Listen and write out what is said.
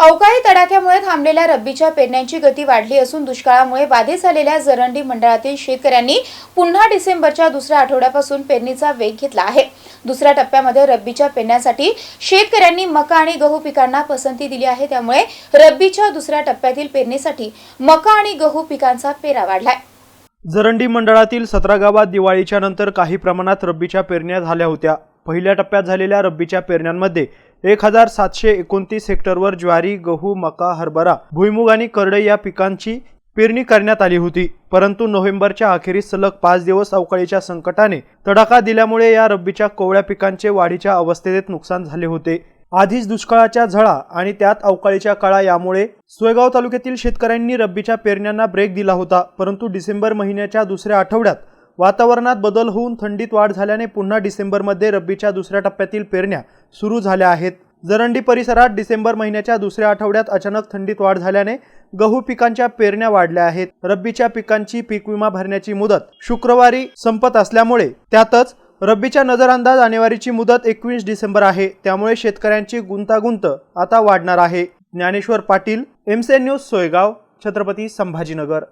अवकाळी तडाख्यामुळे थांबलेल्या रब्बीच्या पेरण्यांची गती वाढली असून दुष्काळामुळे बाधित झालेल्या जरंडी मंडळातील शेतकऱ्यांनी पुन्हा डिसेंबरच्या दुसऱ्या आठवड्यापासून पेरणीचा वेग घेतला आहे. दुसऱ्या टप्प्यामध्ये रब्बीच्या पेरण्यासाठी शेतकऱ्यांनी मका आणि गहू पिकांना पसंती दिली आहे. त्यामुळे रब्बीच्या दुसऱ्या टप्प्यातील पेरणीसाठी मका आणि गहू पिकांचा पेरा वाढलाय. जरंडी मंडळातील सतरा गावात दिवाळीच्या नंतर काही प्रमाणात रब्बीच्या पेरण्या झाल्या होत्या. पहिल्या टप्प्यात झालेल्या रब्बीच्या पेरण्यांमध्ये एक हजार सातशे एकोणतीस हेक्टरवर ज्वारी गहू मका हरभरा भुईमुग आणि करडई या पिकांची पेरणी करण्यात आली होती. परंतु नोव्हेंबरच्या अखेरीस सलग पाच दिवस अवकाळीच्या संकटाने तडाखा दिल्यामुळे या रब्बीच्या कोवळ्या पिकांचे वाढीच्या अवस्थेत नुकसान झाले होते. आधीच दुष्काळाच्या झळा आणि त्यात अवकाळीच्या काळा यामुळे सोयगाव तालुक्यातील शेतकऱ्यांनी रब्बीच्या पेरण्यांना ब्रेक दिला होता. परंतु डिसेंबर महिन्याच्या दुसऱ्या आठवड्यात वातावरणात बदल होऊन थंडीत वाढ झाल्याने पुन्हा डिसेंबरमध्ये रब्बीच्या दुसऱ्या टप्प्यातील पेरण्या सुरू झाल्या आहेत. जरंडी परिसरात डिसेंबर महिन्याच्या दुसऱ्या आठवड्यात अचानक थंडीत वाढ झाल्याने गहू पिकांच्या पेरण्या वाढल्या आहेत. रब्बीच्या पिकांची पीक विमा भरण्याची मुदत शुक्रवारी संपत असल्यामुळे त्यातच रब्बीच्या नजरअंदाज आणेवारीची मुदत एकवीस डिसेंबर आहे. त्यामुळे शेतकऱ्यांची गुंतागुंत आता वाढणार आहे. ज्ञानेश्वर पाटील एमसे न्यूज सोयगाव छत्रपती संभाजीनगर.